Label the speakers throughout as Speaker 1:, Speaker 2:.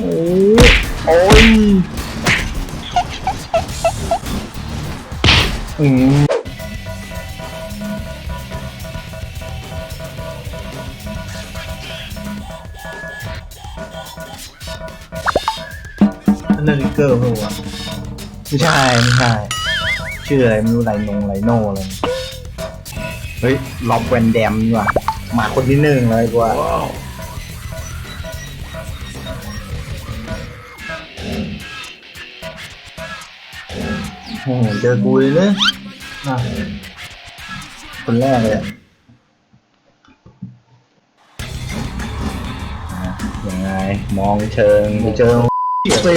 Speaker 1: โอ้โอ้ยอืมอันนั้นลิเกอร์เปล่าวะไม่ใช่ไม่ใช่ชื่ออะไรไม่รู้ไรนงไรโน่อะไรเฮ้ยล็อบแวนแดมนี่ว่ะมาคนที่หนึ่งเลยกว่า เจอกูเลยเนี่ยอะคนแรกเลยอะอะยังไงมองเชิงไปเจอสิ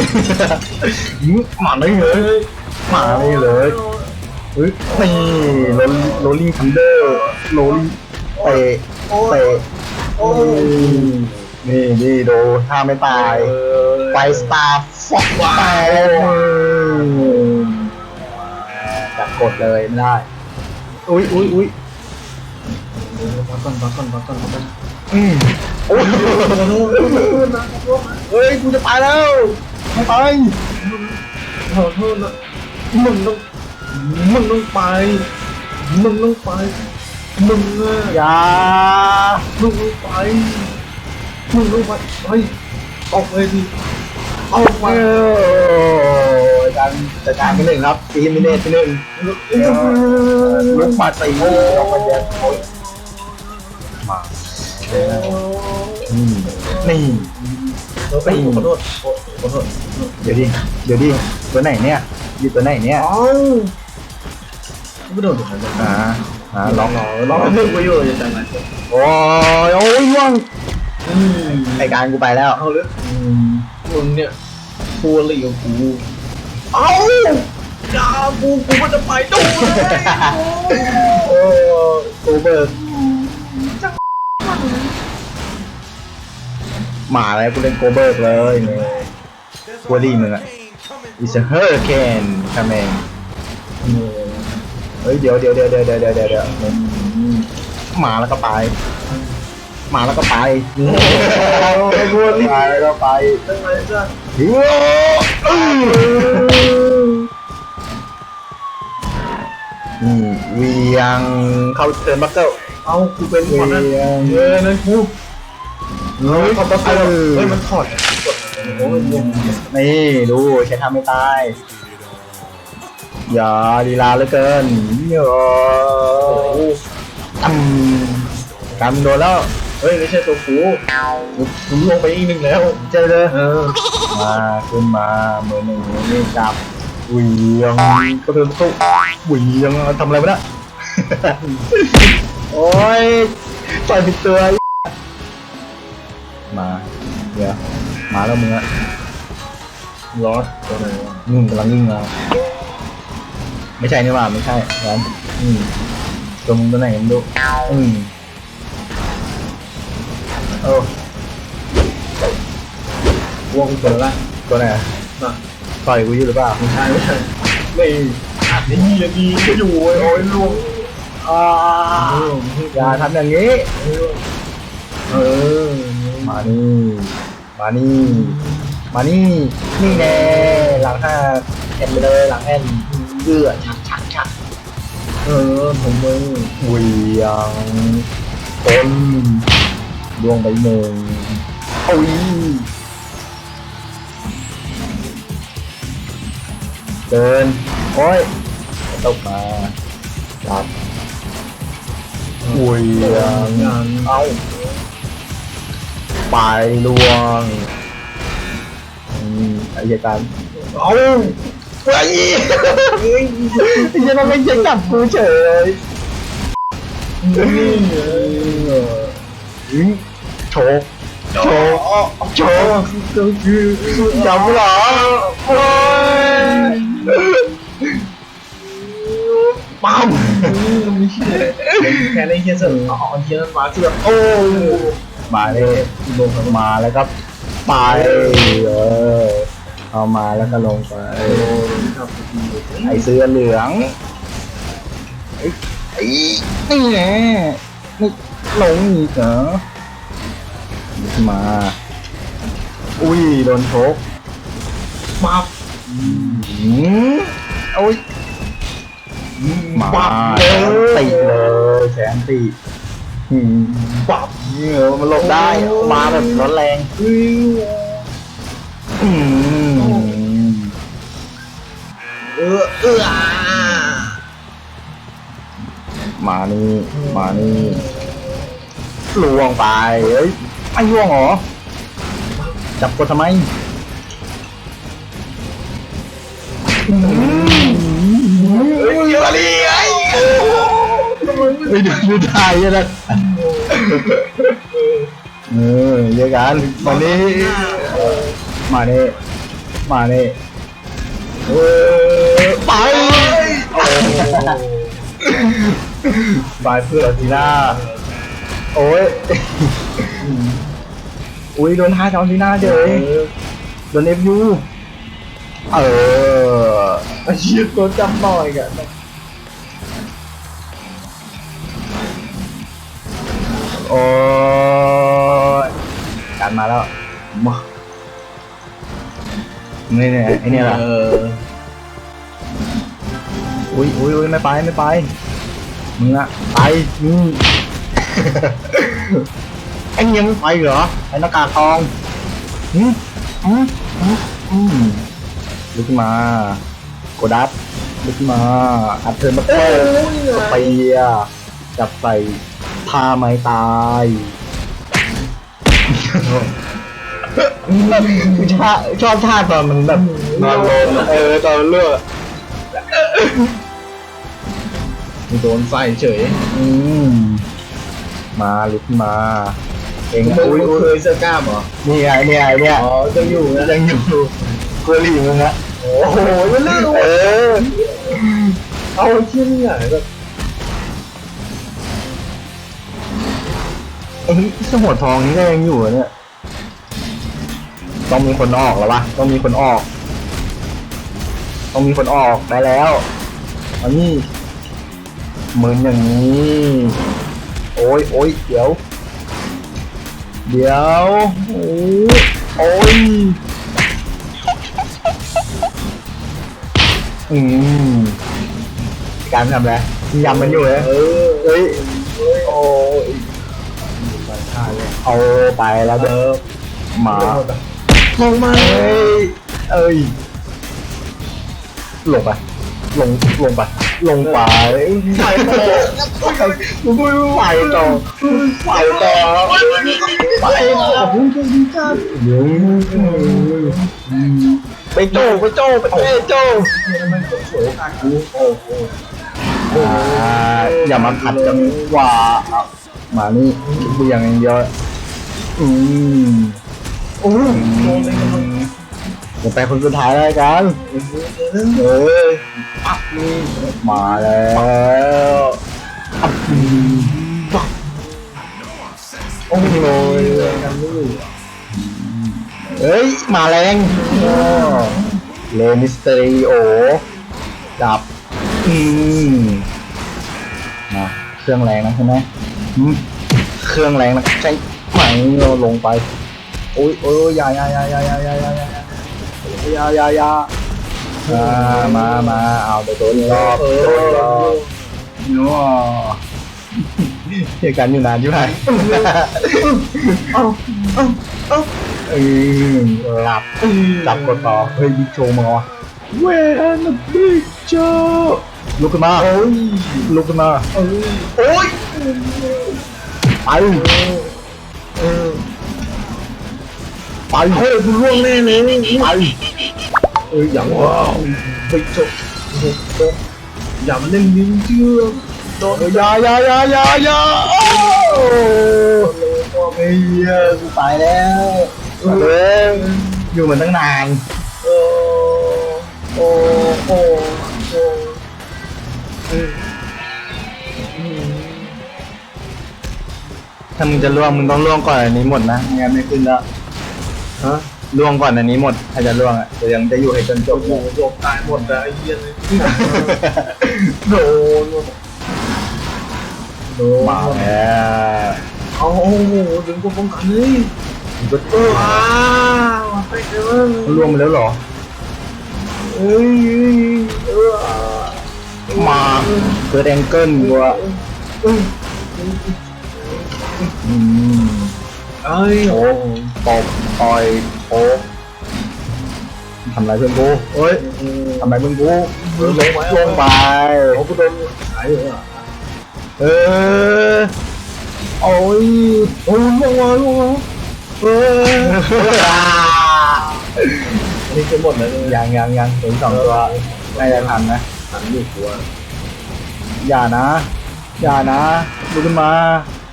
Speaker 1: หมาไม่เลยหมาไม่เลยเฮ้ยนี่โรลโรลลิ่งทันเดอร์โรลลิ่งเตะเตะโอ้ยนี่นี่ดูถ้าไม่ตายไฟสตาร์ฟอกไป จับกดเลยไม่ได้อุ้ยอุ้ยอุ้ย
Speaker 2: พักก่อนพักก่อนพักก่อนพักก่อน
Speaker 1: อืมโอ้ยเฮ้ยกูจะตายแล้วไม่ไป
Speaker 2: ขอโทษนะมึงต้องมึงต้องไปมึงต้องไปมึงอะ
Speaker 1: อย่า
Speaker 2: มึงต้องไปมึงต้องไปเฮ้ยออกไปดิออกไป
Speaker 1: เออ การจัดการที่หนึ่งครับทีมินเนตที่หนึ่งลุกมาตีออกมาแย่งโอ้ยมาอืมนี่
Speaker 2: เฮ้ยขอโทษขอโทษ
Speaker 1: เดี๋ยวดิเดี๋ยวดิตัวไหนเนี่ยอยู่ตัวไหนเนี่ย
Speaker 2: อ้าไม่โดนถูกไหม
Speaker 1: อ่าอ่าล็อก
Speaker 2: รอรอเพิ่ไปอยู่จะจังไง
Speaker 1: โอ้ยโอ้ยว่างไอการกูไปแล้ว
Speaker 2: เอาเลย
Speaker 1: อืม
Speaker 2: มึงเนี่ยทัวร์ลีกับกู เอาอย่ากูกูก็จะไปดูเลย
Speaker 1: โอ้กูเบิร์หมาอะไรกูเล่นโกเบิร์กเลยเนี่ยกูดีมึงอะ It's a hurricane coming เฮ้ยเดี๋ยวเดี๋ยวเดี๋ยวเดี๋ยวเดี๋ยวเดี๋ยวเดี๋ยวหมาแล้วก็ไป มาแล้วก็ไปไอ้กูรีบไปแล้วก็ไป
Speaker 2: ทำไมจ้ะ
Speaker 1: นี่เวียงเข้าเทิร์นบัคเกิล
Speaker 2: เอากูเป็นหมดนะ
Speaker 1: เวียง
Speaker 2: เออนั่นกู
Speaker 1: เฮ้ย
Speaker 2: ถอดตะเกียบเฮ้ยมันถอดกดโอ้ยเย็น
Speaker 1: นี่ดูใช้ทำไม่ตายอย่าลีลาเหลือเกินเยอะตั้มกันโดนแล้ว
Speaker 2: เฮ้ยไม่ใช่ตัวกูกูลงไปอีกหนึ่งแล้ว
Speaker 1: เจอเลย
Speaker 2: เออ
Speaker 1: มาขึ้นมาเบอร์หนึ่งนี่จับเหวียงก็เดินสู้เหวียงทำอะไรวะเนี่ยโอ้ยต่อยผิดตัวไอ้มาเดี๋ยวมาแล้วมึงอะ
Speaker 2: รอดตัวไหนวะ
Speaker 1: มึงกำลังวิ่งมาไม่ใช่นี่หว่าไม่ใช่ร้านอืมตรงตัวไหนมึงดูอืม โอ้
Speaker 2: วงเปิดละ
Speaker 1: ตัวไหนอะ
Speaker 2: น่ะ
Speaker 1: ต่อยกูอยู่หรือเปล่า
Speaker 2: ไม่ใช่ไม่ใช่ไม่อัดนี่ยังดีก็อยู่โอ้ยลวง
Speaker 1: อ่าอย่าทำอย่างนี้
Speaker 2: เออ
Speaker 1: มานี่ มานี่ มานี่ นี่แน่ หลังห้าแอนไปเลยหลังแอนเลือดชักชักชัก
Speaker 2: เออ ผมมือ
Speaker 1: เหวียงคน ดวงไปหนึ่งโอ้ยเดินโอ้ยตกมาจับเหวียง
Speaker 2: งาน
Speaker 1: เอาไปลวงอืมไอ้เหี้ยการเอาไปไอ้เหี้ยมันไม่จะจับกูเฉย
Speaker 2: นี่เออ
Speaker 1: อืมโชกโชกโชก
Speaker 2: ก็คือ
Speaker 1: จับเหรอโอ้ยปั๊ม
Speaker 2: แค่ได้เฮียเสร็จอ๋อเฮียมาคือโอ้
Speaker 1: มาเลยลงมาแล้วก็ไปเออเอามาแล้วก็ลงไปไอเสื้อเหลืองไอ้ไอ้นี่แหละนี่ ลงอีกเหรอมา อุ้ยโดนโชก
Speaker 2: มาบ
Speaker 1: อืมโอ้ยมา
Speaker 2: ปับ
Speaker 1: แช
Speaker 2: เล
Speaker 1: น
Speaker 2: ย
Speaker 1: ติเลยแชนติอืม
Speaker 2: ปับ
Speaker 1: เออมันหลบได้มาแบบร้อนแรง
Speaker 2: เฮ้ย
Speaker 1: อืม
Speaker 2: เออเอออ่า
Speaker 1: มานี่ มานี่ ลวงไปเอ้ยไม่ล่วงเหรอ จับกดทำไมเฮ้ยอยู่อะไรไอ้เฮ้ยดูดูไทยนะเออเยอะกันมาเนี่มาเนี่มาเนี่เออไปเพื่อนทีน่า โอ้ยอุ้ยโดนท่าจอนทีน่าเจอโดนเอฟยูเออ
Speaker 2: ไอ้เหี้ยตัวจำหน่อยกัน
Speaker 1: โอ้ยการมาแล้วมานี่เนี่ยไอเนี่ยล่ะ
Speaker 2: เออ
Speaker 1: อุ้ยอุ้ยอุ้ยไม่ไปไม่ไปมึงอะไปมึง ไอ้เงี้ยไม่ไปเหรอไอ้หน้ากากทองอืมอืมอืมอืมลุกขึ้นมาโกดัสลุกขึ้นมาอัดเธอมา
Speaker 2: โอ้
Speaker 1: เตะ
Speaker 2: ย
Speaker 1: สเปียร์จับใส่ท่าไม้ตายชอบชอบท่าตอนมันแบบนอนลงอะเออตอนมันเลือก
Speaker 2: โดนใส่เฉย
Speaker 1: อืม มาลุกขึ้นมา เอง
Speaker 2: มึง
Speaker 1: อุ้ย
Speaker 2: มึง
Speaker 1: อุ้
Speaker 2: เค
Speaker 1: ย
Speaker 2: ยเสื้อกล้ามเหรอ
Speaker 1: นี่ไงนี่ไงเนี่ย
Speaker 2: อ๋อจะอยู่นะ
Speaker 1: ยังอยู่กลัวหลีมึงอะ
Speaker 2: โอ้โหมันลื่น
Speaker 1: เออ
Speaker 2: เอาเชี่ยนี่ไงแบบ
Speaker 1: ไอ้เจ้าหัวทองนี่ก็ยังอยู่อะเนี่ย ต้องมีคนออกแล้ววะต้องมีคนออก ต้องมีคนออกได้แล้วอันนี้เหมือนอย่างนี้ โอ้ยโอ้ยเดี๋ยว เดี๋ยวโอ้ยโอ้ยอืมการทำอะไรยำมันอยู่เลย
Speaker 2: เฮ้
Speaker 1: ยโอ้ย
Speaker 2: ใส่ท่าเลย
Speaker 1: เอาไปแล้วเด้อมา
Speaker 2: ลงมา
Speaker 1: เอ้ย เอ้ยลงไปลงลงไป ลงไปใส่ต่อไม่ไหวต่อไหวต่อไปต่อไปโจ้ไปโจ้ไปเต้โจ้
Speaker 2: มันสวยมากกูโอ้โห
Speaker 1: อ่าอย่ามาขัดจังหวะมานี่เบี่ยงอย่างเดียวอืม
Speaker 2: โอ้โห โดนเลยมัน
Speaker 1: เดี๋ยวไปคนสุดท้ายแล้วกันเออปักนี่มาแล้วอับอืมปักโอ้โห
Speaker 2: กันลูก
Speaker 1: เอ้ย มาแรงเลมิสเตอริโอจับ อืมาเครื่องแรงนะใช่ไหมเครื่องแรงนะใช่ไหมเราลงไป โอ้ยโอ้ยอยาอยาอยาอยาอยาอยาอ ยาอยาอยาอยาอยาอ่ามามาเอาไปโดนรอบ
Speaker 2: เอ
Speaker 1: โดนรอ
Speaker 2: อบ
Speaker 1: นัวเหตุการณ์อยู่นานใช่ไหม
Speaker 2: เอ้าเอ้าเอ้า
Speaker 1: เออหลับจับกดต่อเฮ้ยบิ๊กโชว์มาวะ Where the big show ลุกขึ้นมา
Speaker 2: โอ้ย
Speaker 1: ลุกขึ้นมา
Speaker 2: เอ้ยโอ้ย
Speaker 1: ไป
Speaker 2: เออ
Speaker 1: ไปเฮ้ยคุณล่วงแน่เลยไป
Speaker 2: เอออย่างว้าวไปจบจบอย่ามาเล่นลิ้นเชื่อมโดน
Speaker 1: ยายายายายาโอ้โหไม่เฮ้ยกูตายแล้วเอออยู่เหมันตั้งนาน
Speaker 2: โอ้โอ้โอ้โอ้
Speaker 1: ถ้ามึงจะล่วงมึงต้องล่วงก่อนอันนี้หมดนะงั้นไม่ขึ้นแล้ว
Speaker 2: ฮะ
Speaker 1: ล่วงก่อนอันนี้หมดถ้าจะล่วงอะจะยังจะอยู่ให้จนจบ
Speaker 2: โอ้โหโดนตายหมดแล้วไอ้เหี้ยเลยโดนโดน
Speaker 1: มาแล้ว
Speaker 2: เอาโอ้โหดึงกูป้องกันเลย
Speaker 1: มึงก็
Speaker 2: ว้าวไปเถอะ
Speaker 1: มันรวมไปแล้วเหรอ
Speaker 2: เอ้ยเออ
Speaker 1: มาเปิดแองเกิลกูอะอืม
Speaker 2: เอ้ย
Speaker 1: โอ้ตบต่อยโอ้ทำไรเพื่อนกูเฮ้ยทำไรเพื่อนกูเออลงลงไป
Speaker 2: โอ้กูโดนหายเลยอะ
Speaker 1: เออโอ้ย
Speaker 2: โอ้ลงมาลงมา
Speaker 1: เออ
Speaker 2: อันนี้คือหมดแล้วเลย
Speaker 1: ยังยังยังถึงสองตัวน่าจะทันนะ
Speaker 2: หันอยู่กลัว
Speaker 1: อย่านะ อย่านะลุกขึ้นมา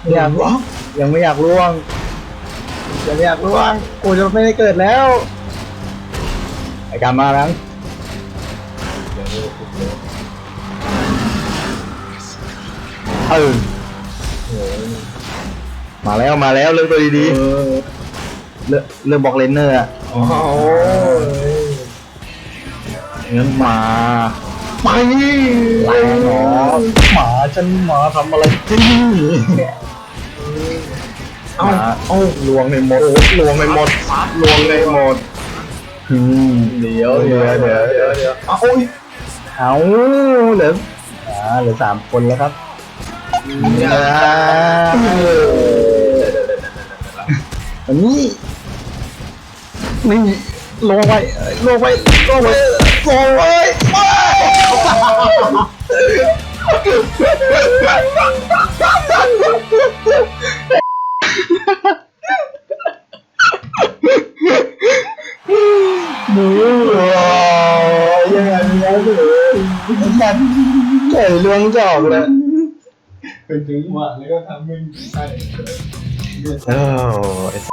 Speaker 1: ไม่อยากล่วงยังไม่อยากล่วง ยังไม่อยากล่วงกูจะไม่ได้เกิดแล้วไอการมาแล้ว
Speaker 2: ยังไม่ได้กลัว
Speaker 1: เออ
Speaker 2: โอ้ย
Speaker 1: มาแล้วมาแล้วเลือกตัวดี
Speaker 2: เออ
Speaker 1: ๆเลือกเลือกบอกเลนเนอร์อะ
Speaker 2: โอ้ย
Speaker 1: งั้นมาไปแรงเหรอหมาฉันมาทำอะไรที่นี่
Speaker 2: เอ้า
Speaker 1: หมาเอ้าลวงในหมดลวงในหมดลวงในหมดอืม
Speaker 2: เดี๋ยว
Speaker 1: เดี๋
Speaker 2: เดี๋
Speaker 1: ย
Speaker 2: ยวว
Speaker 1: เดี๋
Speaker 2: เดี๋
Speaker 1: ย
Speaker 2: ยวว
Speaker 1: เดี๋
Speaker 2: เดี๋
Speaker 1: ย
Speaker 2: ยววเดี๋ยวเอาโอ้ย
Speaker 1: เอาเหลืออ่าเหลือสามคนแล้วครับอ่าอันนี้นี่ลงไว้ลงไว้ลงไว้ลงไว้
Speaker 2: เป็นถึงหวานแล้วก็ทำมึงใช่
Speaker 1: โอ้ไอ้แส